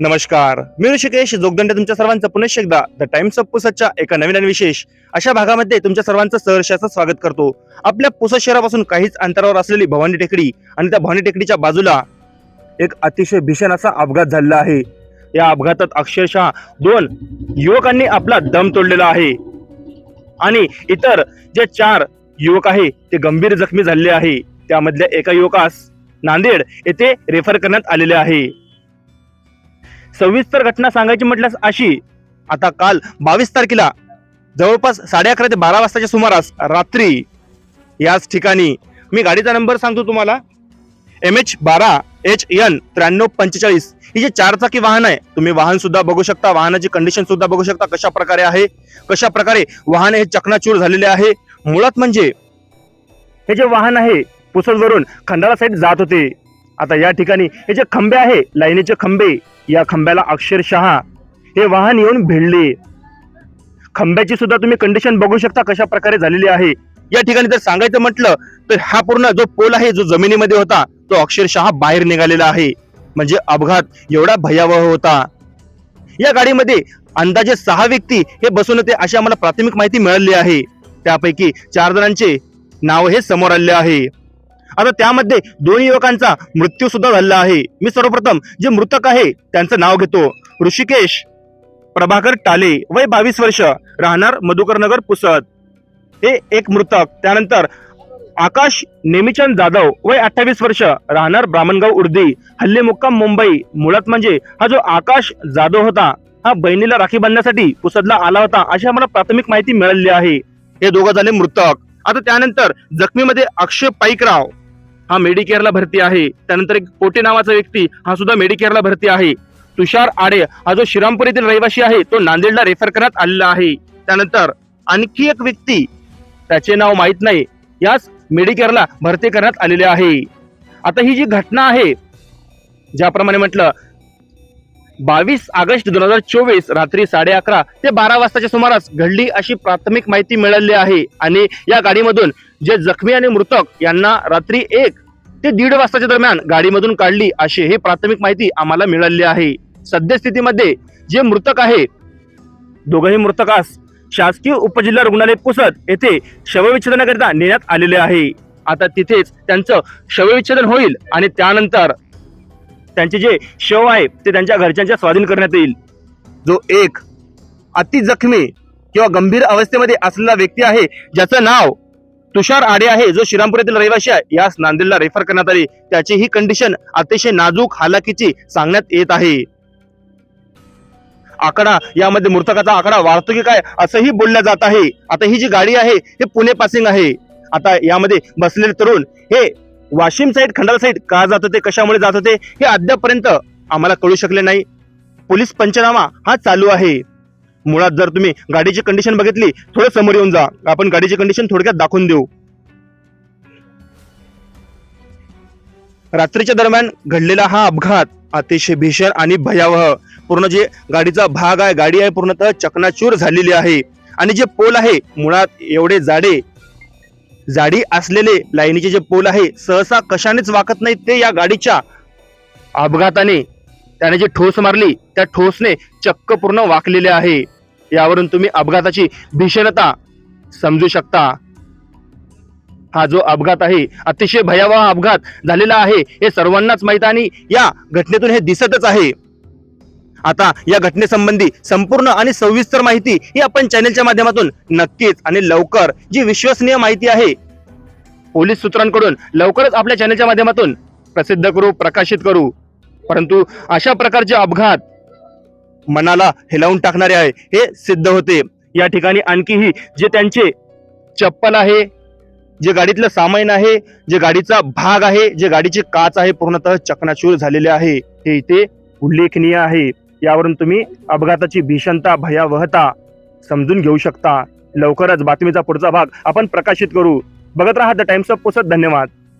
नमस्कार. मी ऋषिकेश जोगदंड तुमच्या सर्वांचं पुनश्च एकदा द टाइम्स ऑफ पुसतच्या एका नवीन आणि विशेष अशा भागामध्ये तुमच्या सर्वांचं सहर्षाचं स्वागत करतो. आपल्या पुसत शहरापासून काहीच अंतरावर असलेली भवानी टेकडी आणि त्या भवानी टेकडीच्या बाजूला एक अतिशय भीषण असा अपघात झालेला आहे. या अपघातात अक्षरशः दोन युवकांनी आपला दम तोडलेला आहे. आणि इतर जे चार युवक आहे ते गंभीर जखमी झालेले आहे. त्यामधल्या एका युवकास नांदेड येथे रेफर करण्यात आलेले आहे. सविस्तर घटना सांगायची म्हटल्यास अशी आता काल बावीस तारखेला जवळपास साडे अकरा ते बारा वाजताच्या सुमारास रात्री याच ठिकाणी मी गाडीचा नंबर सांगतो तुम्हाला. एम एच बारा एच एन त्र्याण्णव पंचेचाळीस. ही जे चारचाकी वाहन आहे तुम्ही वाहन सुद्धा बघू शकता वाहनाची कंडिशन सुद्धा बघू शकता कशा प्रकारे आहे. कशा प्रकारे वाहन हे चकनाचूर झालेले आहे. मुळात म्हणजे हे जे वाहन आहे पुसदवरून खंडाळा साईड जात होते. आता या ठिकाणी हे जे खंबे आहे लाईनीचे खंबे या खंब्याला अक्षरशः हे वाहन येऊन भिडले. खंब्याची सुद्धा तुम्ही कंडिशन बघू शकता कशा प्रकारे झालेली आहे. या ठिकाणी जर सांगायचं म्हटलं तर हा पूर्ण जो पोल आहे जो जमिनीमध्ये होता तो अक्षरशः बाहेर निघालेला आहे. म्हणजे अपघात एवढा भयावह होता. या गाडीमध्ये अंदाजे सहा व्यक्ती हे बसून होते अशी आम्हाला प्राथमिक माहिती मिळाली आहे. त्यापैकी चार जणांचे नाव हे समोर आले आहे. आता त्यामध्ये दोन युवकांचा मृत्यू सुद्धा झालेला आहे. मी सर्वप्रथम जे मृतक आहे त्यांचं नाव घेतो. ऋषिकेश प्रभाकर टाले वय बावीस वर्ष राहणार मधुकर नगर पुसद. हे एक मृतक. त्यानंतर आकाश नेमीचंद जाधव वय अठ्ठावीस वर्ष राहणार ब्राह्मणगाव उर्दी. हल्ले मुक्काम मुंबई. मुळात म्हणजे हा जो आकाश जाधव होता हा बहिणीला राखी बांधण्यासाठी पुसदला आला होता अशी आम्हाला प्राथमिक माहिती मिळाली आहे. हे दोघं झाले मृतक. आता त्यानंतर जखमीमध्ये अक्षय पाईकराव हा मेडिकेअरला भरती आहे. त्यानंतर एक पोटे नावाचा व्यक्ती हा सुद्धा मेडिकेअरला भरती आहे. तुषार आडे हा जो श्रीरामपूर येथील रहिवासी आहे तो नांदेडला रेफर करण्यात आलेला आहे. त्यानंतर आणखी एक व्यक्ती त्याचे नाव माहीत नाही याच मेडिकेअरला भरती करण्यात आलेले आहे. आता ही जी घटना आहे ज्याप्रमाणे म्हटलं बावीस ऑगस्ट दोन हजार चोवीस रात्री साडे अकरा ते बारा वाजताच्या सुमारास घडली अशी प्राथमिक माहिती मिळाली आहे. आणि या गाडीमधून जे जखमी आणि मृतक यांना रात्री एक ते दीड वाजताच्या दरम्यान गाडीमधून काढली अशी ही प्राथमिक माहिती आम्हाला मिळाली आहे. सद्यस्थितीमध्ये जे मृतक आहे दोघंही मृतकास शासकीय उपजिल्हा रुग्णालय पुसद येथे शवविच्छेदनाकरिता नेण्यात आलेले आहे. आता तिथेच त्यांचं शवविच्छेदन होईल आणि त्यानंतर त्यांचे जे शव आहे ते त्यांच्या घरच्यांच्या स्वाधीन करण्यात येईल. जो एक अति जखमी किंवा गंभीर अवस्थेमध्ये असलेला व्यक्ती आहे ज्याचं नाव तुषार आडे आहे जो श्रीरामपूर येथील रहिवासी आहे यास नांदेडला रेफर करण्यात आली. त्याची ही कंडिशन अतिशय नाजूक हालाकीची सांगण्यात येत आहे. आकडा यामध्ये मृतकाचा आकडा वाढतो की काय असंही बोललं जात आहे. आता ही जी गाडी आहे हे पुणे पासिंग आहे. आता यामध्ये बसलेले तरुण हे वाशिम साईड खंडाला साईड का जात होते कशामुळे जात होते हे अद्यापपर्यंत आम्हाला कळू शकले नाही. पोलीस पंचनामा हा चालू आहे. मुळात जर तुम्ही गाडीची कंडिशन बघितली थोडं समोर येऊन जा. आपण गाडीची कंडिशन थोडक्यात दाखवून देऊ. रात्रीच्या दरम्यान घडलेला हा अपघात अतिशय भीषण आणि भयावह. पूर्ण जे गाडीचा भाग आहे गाडी आहे पूर्णतः चकनाचूर झालेली आहे. आणि जे पोल आहे मुळात एवढे जाडे जाडी असलेले लाईनीचे जे पोल आहे सहसा कशानेच वाकत नाही ते या गाडीच्या अपघाताने. त्याने जी ठोस मारली त्या ठोसने चक्क पूर्ण वाकलेले आहे. यावरून तुम्ही अपघाताची भीषणता समजू शकता. हा जो अपघात आहे अतिशय भयावह अपघात झालेला आहे हे सर्वांनाच माहीत आणि या घटनेतून हे दिसतच आहे. आता या घटनेसंबंधी संपूर्ण आणि सविस्तर माहिती ही आपण चॅनेलच्या माध्यमातून नक्कीच आणि लवकर जी विश्वसनीय माहिती आहे पोलीस सूत्रांकडून लवकरच आपल्या चॅनेलच्या माध्यमातून प्रसिद्ध करू प्रकाशित करू. परंतु अशा प्रकारचे अपघात मनाला हेलावून टाकणारे आहे हे सिद्ध होते. या ठिकाणी आणखीही जे त्यांचे चप्पल आहे जे गाडीतलं सामान आहे जे गाडीचा भाग आहे जे गाडीची काच आहे पूर्णतः चकनाचूर झालेले आहे हे इथे उल्लेखनीय आहे. यावरून तुम्ही अपघाताची भीषणता भयावहता समजून घेऊ शकता. लवकरच बातमीचा पुढचा भाग आपण प्रकाशित करू. बघत राहा द टाइम्स ऑफ पोसत धन्यवाद.